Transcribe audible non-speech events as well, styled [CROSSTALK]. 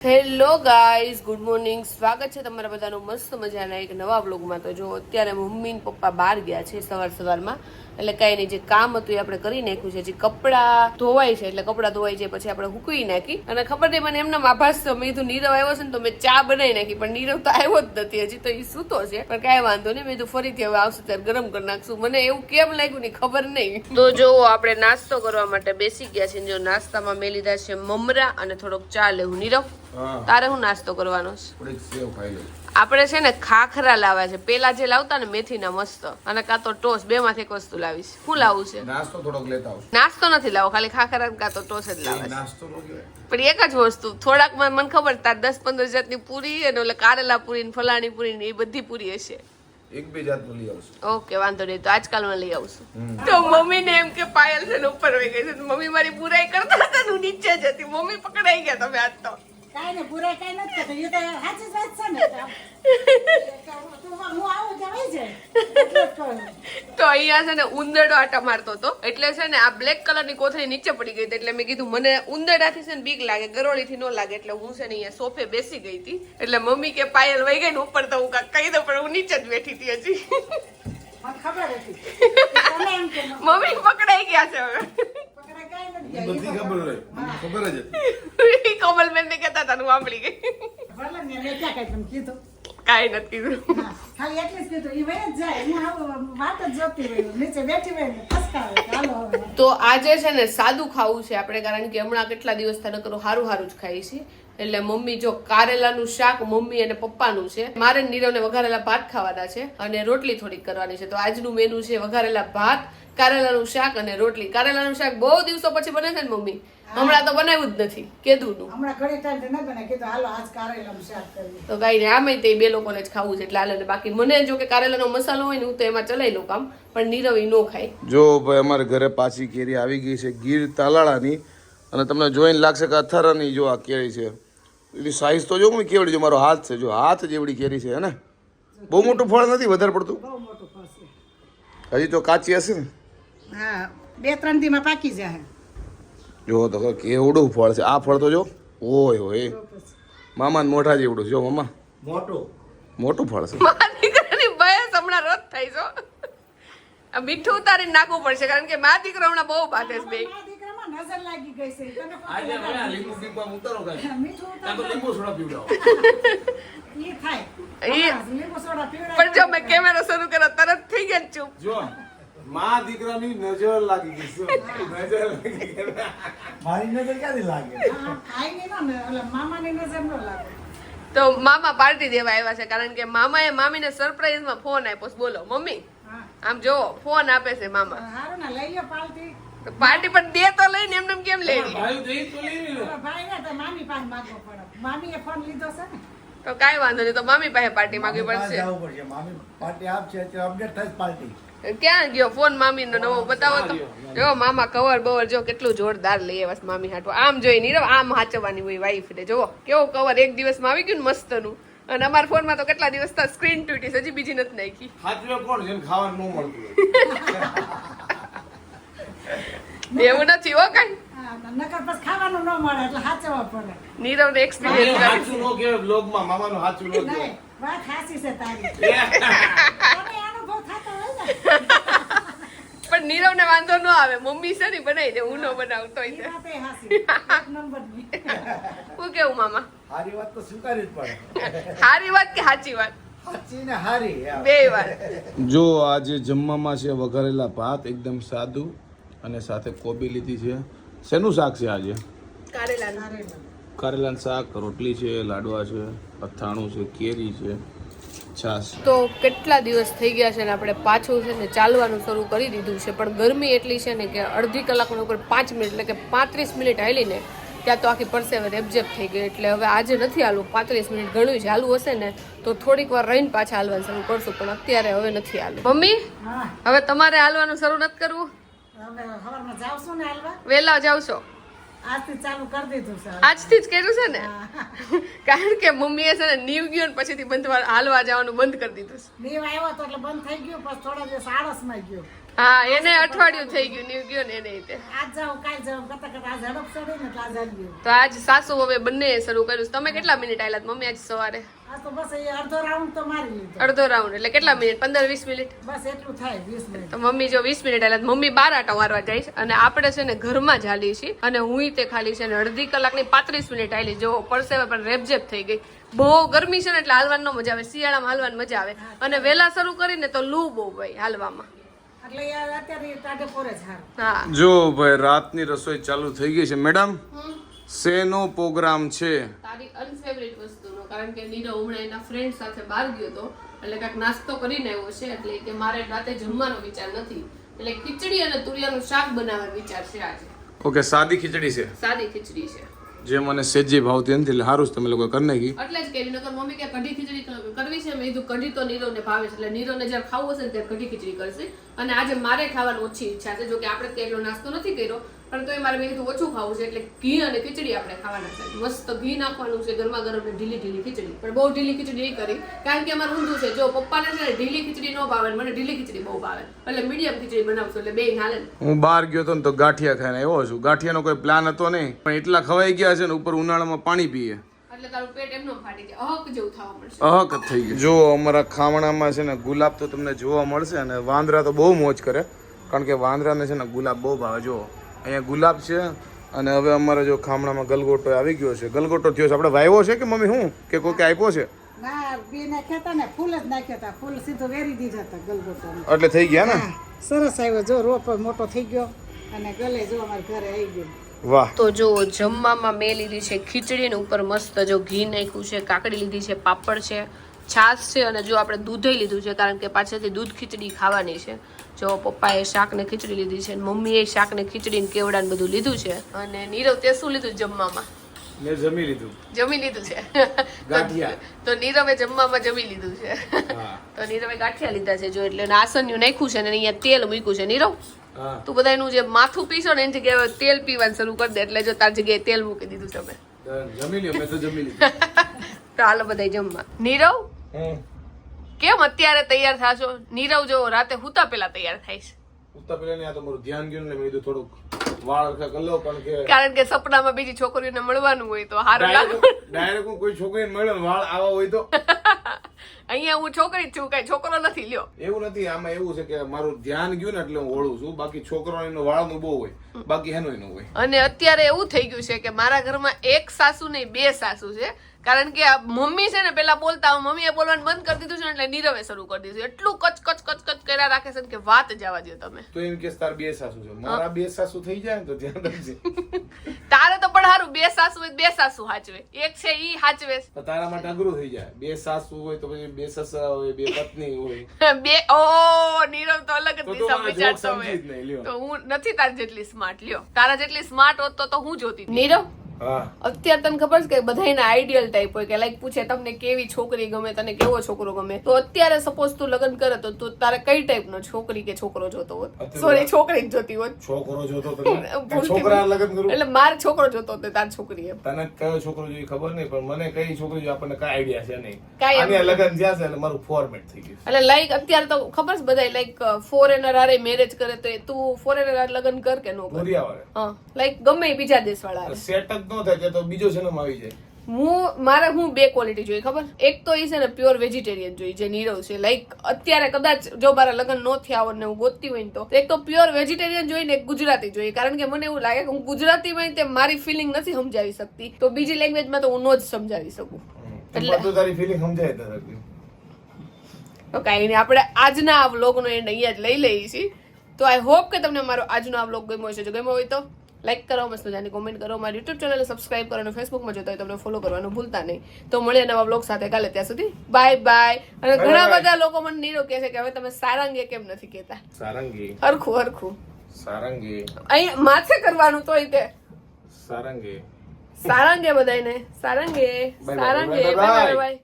Hello guys, good morning. સ્વાગત છે તમારા બધાનું મસ્ત મજાના એક નવા બ્લોગમાં તો જો અત્યારે મમ્મી પપ્પા બહાર ગયા છે સવાર સવારમાં એટલે કાંઈ નહીં જે કામ હતું એ આપણે કરી નાખ્યું છે. જે કપડાં ધોવાય છે એટલે કપડાં ધોવાય છે પછી આપણે હુકવી નાખી. અને ખબર નહીં મને એમના આભાસ તો મેં કીધું નીરવ આવ્યો છે ને તો મેં ચા બનાવી નાખી. પણ નીરવ તો આવ્યો જ નથી હજી તો એ સૂતો છે. પણ કાંઈ વાંધો નહીં મેં કીધું ફરીથી હવે આવશે ત્યારે ગરમ કરી નાખશું. મને એવું કેમ લાગ્યું નહીં ખબર નહીં. તો જો આપણે નાસ્તો કરવા માટે બેસી ગયા છે જો નાસ્તામાં મેં લીધા છે મમરા અને થોડોક ચા લેવું. નીરવ તારે હું નાસ્તો કરવાનો છે? સેવ ખાઈ લો આપણે છે ને ખાખરા લાવ્યા છે. પેલા જે લાવતા ને મેથીના મસ્ત. અને કાં તો ટોસ બે માંથી એક વસ્તુ લાવીશ. શું લાવવું છે? નાસ્તો થોડોક લેતા આવશું. નાસ્તો નથી લાવો ખાલી ખાખરા કાં તો ટોસ જ લાવે કહેવાય. પણ એક જ વસ્તુ થોડાકમાં મને ખબર તાર દસ પંદર જાતની પૂરી અને ઓલે કારેલા પૂરી ને ફલાણી પૂરી ને એ બધી પૂરી હશે. એક બે જાતનું લઈ આવશું. ઓકે વાંધો નહીં તો આજકાલમાં લઈ આવશું. તો મમ્મી ને એમ કે પાયલ છે ને ઉપર વહી ગઈ છે. મમ્મી મારી બુરાઈ કરતા હતા હું નીચે જ હતી. મમ્મી પકડાઈ ગયા તમે આજ તો. કાંઈ ને બુરાઈ કાંઈ નથી કરતા. એ તો સાચી જ વાત છે ને. હું આવું ત્યાં વહી જાય. એટલે જ કહું. તો અહીંયા છે ને ઉંદરડો આટા મારતો હતો. એટલે છે ને આ બ્લેક કલરની કોથળી નીચે પડી ગઈ હતી. એટલે મેં કીધું મને ઉંદરડાથી છે ને બીક લાગે ગરોળીથી ન લાગે. એટલે હું છે ને અહીંયા સોફે બેસી ગઈ હતી. એટલે મમ્મી કે પાયલ વહી ગઈ ને ઉપર તો હું કહી દઉં પણ હું નીચે જ બેઠી હતી હજી. ખબર હતી. કે [LAUGHS] મમ્મી પકડાઈ ગયા છે હવે. પકડાય કાંઈ બધી ખબર હોય. ખબર જ હતી. [LAUGHS] કોમલબેન ને કહેતા હતા ને હું સાંભળી ગઈ. ભલે ને મેં ક્યાં કાંઈ તમને કીધું? કાંઈ નથી કીધું. ખાલી એટલું જ કીધું. એ વહી જ જાય. હું આવું વાત જ જોતી રહી. નીચે બેઠી હવે. તો આજે છે ને સાદું ખાવું છે આપણે કારણ કે હમણાં કેટલા દિવસ થાય નકરું સારું સારું જ ખાઈ છે એટલે મમ્મી જો કારેલાનું શાક મમ્મી અને પપ્પાનું છે મારે ને નીરવને વઘારેલા ભાત ખાવાના છે અને રોટલી થોડીક કરવાની છે. તો આજનું મેનુ છે વઘારેલા ભાત કારેલાનું શાક અને રોટલી. કારેલાનું શાક બહુ દિવસો પછી બને છે ને મમ્મી? હમણાં તો બનાવ્યું જ નથી કેદુનું. હમણાં ઘણી ટાઈમ ન બને કીધું હાલો આજ કારેલાનું શાક કરીએ. તો કાંઈ આમે તે બે લોકોને જ ખાવું છે એટલે હાલે બાકી મને જો કે કારેલાનો મસાલો હોય ને હું તો એમાં ચલાવી લઉં કામ પણ નીરવ ઈ નો ખાય. જો ભાઈ અમારે ઘરે પાછી કેરી આવી ગઈ છે ગીર તાલાળાની. અને તમને જોઈને લાગશે કે અથારાની જો આ કેરી છે. એની સાઈઝ તો જો હું કેવડી જો મારો હાથ છે જો હાથ જેવડી કેરી છે હે ને? બહુ મોટું ફળ નથી વધારે પડતું? બહુ મોટું ફળશે હજી તો કાચી હશે ને? હા બે ત્રણ દીમાં પાકી જાય. જો તો કેવડું ફળ છે. આ ફળ તો જો ઓય હોય. મામા મોઢા જેવડું છે જો મામા. મોટું. મોટું ફળ છે. હમણાં રદ થાય છો આ મીઠું ઉતારીને નાખવું પડશે કારણ કે મારા દીકરો હમણાં બહુ બાધે છે બે દીકરામાં નજર લાગી ગઈ છે. તને આજે હવે આ લીંબુ પીપા ઉતારો કાંઈ. મીઠું ઉતારો. તો લીંબુ સોડા પીવડાવો. [LAUGHS] ઈ થાય. લીંબુ સોડા પીવડાવી પણ જો મેં કેમેરો શરૂ કર્યો તરત થઈ ગયા ચૂપ. જો માં દીકરાની નજર લાગી ગઈ છે. નજર લાગી ગઈ. મારી નજર ક્યાંથી લાગે? મામાની નજર ન લાગે. તો મામા પાર્ટી દેવા આવ્યા છે કારણ કે મામાએ મામીને સરપ્રાઈઝમાં ફોન આપ્યો બોલો મમ્મી આમ જો ફોન આપે છે મામા. સારું ને લઈ લો પાલટી. તો પાર્ટી પણ દે તો લઈને એમને એમ કેમ લેવી ભાઈ તો ઈ તો લેવી ભાઈ ને તો મામી પાસે માંગવો પડે. મામીએ ફોન લીધો છે તો કાંઈ વાંધો નહીં તો મામી પાસે પાર્ટી માંગવી પડશે. જવું પડશે. મામી પાર્ટી આપશે અત્યારે અપડેટ થાય પાર્ટી. ક્યાં ગયો ફોન મામી નો નવો બતાવો તો. જો મામા કવર બવર જો કેટલું જોરદાર લઈએ બસ મામી હાટવા આમ જોઈ નીરવ આમ હાચવાની હોય વાઈફ ને. જો કેવો કવર એક દિવસમાં આવી ગયું ને મસ્તનું અને અમારા ફોનમાં તો કેટલા દિવસ સ્ક્રીન તૂટી હજી બીજી નથી નાખી. હાચવે કોણ જેને ખાવાનું ન મળતું. [LAUGHS] એવું નથી હો કઈ. નકર પછી ખાવાનું ન મળે એટલે સાચવવા પડે. નીરવ ને એક્સપિરિયન્સ સાચું ન કહેવાય બ્લોગમાં મામાનું સાચું ન નહીં વાત હાસી છે તારી. [LAUGHS] તને અનુભવ થતો હોય ને. પણ નીરવ ને વાંધો ન આવે. મમ્મી છે ને બનાવી દે હું ન બનાવતો હું કેવું મામા? હારી વાત તો સ્વીકારી જ પડે. સારી વાત કે સાચી વાત? સાચી ને હારી બે વાત. જો આજે જમવામાં છે વઘારેલા ભાત એકદમ સાદું. અને સાથે કોબી લીધી છે. શેનું શાક છે આજે? કારેલા કારેલાનું શાક રોટલી છે લાડવા છે અથાણું છે કેરી છે છાશ. તો કેટલા દિવસ થઈ ગયા છે ને આપણે પાછું છે ને ચાલવાનું શરૂ કરી દીધું છે. પણ ગરમી એટલી છે ને કે અડધી કલાકનો ઉપર પાંચ મિનિટ એટલે કે પાંત્રીસ મિનિટ હાલીને ત્યાં તો આખી પરસેવે રેબજેબ થઈ ગઈ. એટલે હવે આજે નથી હાલવું પાંત્રીસ મિનિટ ઘણું જ હાલવું હશે ને તો થોડીક વાર રહીને પાછા હાલવાનું શરૂ કરશું. પણ અત્યારે હવે નથી હાલવું. મમ્મી હવે તમારે હાલવાનું શરૂ નથી કરવું? સવારમાં જાવશું આજથી ચાલુ કરી આજથી જ કર્યું છે ને? કારણ કે મમ્મીએ છે ને નીવ ગયો ને પછીથી બંધ હાલવા જવાનું બંધ કરી દીધું છે. નીવ આવ્યો તો એટલે બંધ થઈ ગયું પછી થોડા દિવસ આળસમાં ગયો. હા એને અઠવાડિયું થઈ ગયું નીવ ગયો ને એને રીતે. આજ જાઉં કાલ જાઉં કરતા કરતા આજ હડપ ચડે ને એટલે આજ તો આજ સાસુ હવે બંને શરૂ કર્યું તમે કેટલા મિનિટ આયલા? મમ્મી આજ સવારે. અડધો રાઉન્ડ તો મારી લીધો. અડધો રાઉન્ડ એટલે કેટલા મિનિટ? પંદર વીસ મિનિટ? બસ એટલું થાય વીસ મિનિટ. તો મમ્મી જો વીસ મિનિટ એટલે તો મમ્મી બાર આટા મારવા જાય છે અને આપણે છે ને ઘરમાં જ હાલી છીએ અને હું તે ખાલી છે ને અડધી કલાકની પાંત્રીસ મિનિટ હાલી જો પડશે પણ રેપઝેપ થઈ ગઈ. બહુ ગરમી છે ને એટલે હાલવાની મજા આવે. શિયાળામાં હાલવાની મજા આવે. અને વહેલા શરૂ કરીને તો લૂ બહુ ભાઈ હાલવામાં. જો ભાઈ રાતની રસોઈ ચાલુ થઈ ગઈ છે. મેડમ? શેનો પ્રોગ્રામ છે? તારી અનફેવરેટ વસ્તુનો. કારણ કે નીરવ હમણાં એના ફ્રેન્ડ સાથે બહાર ગયો હતો. એટલે કાંઈક નાસ્તો કરીને આવ્યો છે. એટલે કે મારે રાતે જમવાનો વિચાર નથી. એટલે ખીચડી અને તુરિયાનું શાક બનાવવાનો વિચાર છે આજે. ઓકે સાદી ખીચડી છે? સાદી ખીચડી છે. જે મને સેજી ભાવતી નથી એટલે સારું તમે લોકો કરી નાખી. એટલે જ કે નકર મમ્મી કે કઢી ખીચડી કરવી છે. મેં કીધું કઢી તો નીરવને ભાવે છે. એટલે નીરવને જ્યારે ખાવું હશે ને ત્યારે કઢી ખીચડી કરશે. અને આજે મારે ખાવાની ઓછી ઈચ્છા છે. જો કે આપણે તો નાસ્તો નથી કર્યો. પણ તોય મારે મેં કીધું ઓછું ખાવું છે એટલે ઘી અને ખીચડી આપણે ખાવાના છે. મસ્ત ઘી નાખવાનું છે ગરમા ગરમ ને ઢીલી ઢીલી ખીચડી. પણ બહુ ઢીલી ખીચડી નહીં કરી કારણ કે અમારે ઊંધું છે. જો પપ્પાને છે ને ઢીલી ખીચડી ન ભાવે મને ઢીલી ખીચડી બહુ ભાવે. એટલે મીડિયમ ખીચડી બનાવશું એટલે બે હાલે હું બહાર ગયો હતો ને તો ગાંઠિયા ખાઈને આવ્યો છું. ગાંઠિયાનો કોઈ પ્લાન હતો નહીં. પણ એટલા ખવાઈ ગયા છે ને ઉપર ઉનાળામાં પાણી પીએ. અહક જેવું થઈ ગયું. જો અમારા ખામણામાં છે ને ગુલાબ તો તમને જોવા મળશે અને વાંદરા તો બહુ મોજ કરે. કારણ કે વાંદરાને છે ને ગુલાબ બહુ ભાવે. જો અહીંયા ગુલાબ છે અને હવે અમારે જો ખામણામાં ગલગોટો આવી ગયો છે. ગલગોટો થયો છે. આપણે વાવ્યો છે કે મમ્મી શું કે કોકે આપ્યો છે? ના બી નાખ્યા હતા ને ફૂલ જ નાખ્યા હતા. ફૂલ સીધો વેરી દીધા હતા ગલગોટો એટલે થઈ ગયા ને? સરસ આવ્યો. જો રોપ મોટો થઈ ગયો અને ગલે જો અમારા ઘરે આવી ગયો. વાહ. તો જો જમવામાં મેં લીધી છે ખીચડી ને ઉપર મસ્ત જો ઘી નાખ્યું છે કાકડી લીધી છે પાપડ છે. છાશ છે અને જો આપણે દૂધે લીધું છે કારણ કે પાછળથી દૂધ ખીચડી ખાવાની છે. જો પપ્પાએ શાકને ખીચડી લીધી છે મમ્મીએ શાકને ખીચડી ને કેવડા ને બધું લીધું છે. અને નીરવ તે શું લીધું જમવામાં? મેં જમી લીધું. જમી લીધું છે. [LAUGHS] ગાંઠિયા. તો નીરવે જમવામાં જમી લીધું છે. [LAUGHS] તો નીરવે ગાંઠિયા લીધા છે જો એટલે આસન્યું નાખ્યું છે અને અહીંયા તેલ મૂક્યું છે. નીરવ તું બધા એનું જે માથું પીશો ને એની જગ્યાએ તેલ પીવાનું શરૂ કરી દે એટલે જો તાર જગ્યાએ તેલ મૂકી દીધું તમે. જમી લ્યો મેં તો જમી લીધું. [LAUGHS] તો હાલો બધા જમવા. નીરવ કેમ અત્યારે તૈયાર થાશો? નીરવ જો રાતે હુતા પેલા તૈયાર થાય છે. હુતા પેલા આ તો મારું ધ્યાન ગયું ને મેં કીધું થોડુંક વાળ રખા કરી કારણ કે કારણ કે સપનામાં બીજી છોકરીઓને મળવાનું હોય તો હારું લાગે. [LAUGHS] ડાયરેક્ટ હું કોઈ છોકરીને મળ્યો વાળ આવા હોય તો. અહીંયા હું છોકરી છું કઈ છોકરો નથી લ્યો. એવું નથી આમાં એવું છે કે મારું ધ્યાન ગયું ને એટલે હું ઓળું છું. બાકી છોકરો એનો વાળનું બહુ હોય બાકી એનો એનો હોય. અને અત્યારે એવું થઈ ગયું છે કે મારા ઘરમાં એક સાસુ નહીં બે સાસુ છે. કારણ કે મમ્મી છે ને પેલા બોલતા મમ્મીએ બોલવાનું બંધ કરી દીધું છે એટલે નીરવે શરૂ કરી દીધું એટલું કચ કચ કચ કચ કર્યા રાખે છે કે વાત જવા દો તમે. તો એમ કે તાર બે સાસુ છે. મારા બે સાસુ થઈ જાય ને તો ધ્યાન રાખજે [LAUGHS] તારે તો પણ હારું બે સાસુ હોય બે સાસુ હાચવે. એક છે ઈ હાચવે. તો તારા માટે અઘરું થઈ જાય. બે સાસુ હોય તો પછી બે સસરા હોય બે પત્ની હોય. [LAUGHS] બે ઓ નીરવ તો અલગ જ તો દિશા વિચારતો. હોય. તો હું નથી તાર જેટલી સ્માર્ટ લ્યો. તારા જેટલી સ્માર્ટ હોત તો તો હું જોતી નીરવ? અત્યારે તને ખબર છે કે બધાના આઈડિયલ ટાઈપ હોય કે લાઈક પૂછે તમને કેવી છોકરી ગમે તને કેવો છોકરો ગમે? તો અત્યારે સપોઝ તું લગ્ન કરે તો તું તારે કઈ ટાઈપનો છોકરી કે છોકરો જોતો હોત? સોરી છોકરી જ જોતી હોત. છોકરો જોતો [LAUGHS] છોકરા લગ્ન કરું? એટલે મારે છોકરો જોતો હતો તાર છોકરી એમ. તને કયો છોકરો જોઈએ ખબર નહીં પણ મને કઈ છોકરી જોઈએ આપણને કઈ આઈડિયા છે નહીં. કાંઈ લગ્ન જ્યાં છે એટલે મારું ફોર્મેટ થઈ ગયું એટલે લાઈક અત્યારે તો ખબર છે બધા લાઈક ફોરેનર હારે મેરેજ કરે તો તું ફોરેનર હારે લગ્ન કર કે નો કર? હા લાઈક ગમે બીજા દેશ વાળા સેટ ન થાય તો બીજો જન્મ આવી જાય. હું મારે હું બે ક્વોલિટી જોઈએ ખબર? એક તો એ છે ને પ્યોર વેજીટેરિયન જોઈએ જે નીરવ છે. લાઈક અત્યારે કદાચ જો મારા લગ્ન નો થયા હોય ને હું ગોતતી હોય તો. એક તો પ્યોર વેજીટેરિયન જોઈએ ને એક ગુજરાતી જોઈએ. કારણ કે મને એવું લાગે કે હું ગુજરાતી માં તે મારી ફિલિંગ નથી સમજાવી શકતી. તો બીજી લેંગ્વેજમાં તો હું નો જ સમજાવી શકું. એટલે- તારી ફિલિંગ સમજાય તો કાંઈ નહીં આપણે આજના આ વ્લોગનો એન્ડ અહીંયા જ લઈ લઈએ છીએ તો આઈ હોપ કે તમને મારો આજનો આ વ્લોગ ગમ્યો હશે. જો ગમ્યો હોય તો લાઈક કરો મસ્ત મજાની કોમેન્ટ કરો. મારી યુટ્યુબ ચેનલ સબસ્ક્રાઇબ કરો અને ફેસબુકમાં જોતા હોય તમને ફોલો કરવાનું ભૂલતા નહીં. તો મળીએ નવા બ્લોગ સાથે કાલે ત્યાં સુધી. બાય બાય અને ઘણા બધા લોકો મને નીરો કહે છે કે હવે તમે સારંગે કેમ નથી કહેતા? સારંગી. હરખું હરખું. સારંગી. અહીં માથે કરવાનું તોય તે. સારંગી. સારંગે બધાને સારંગે. સારંગે. Bye bye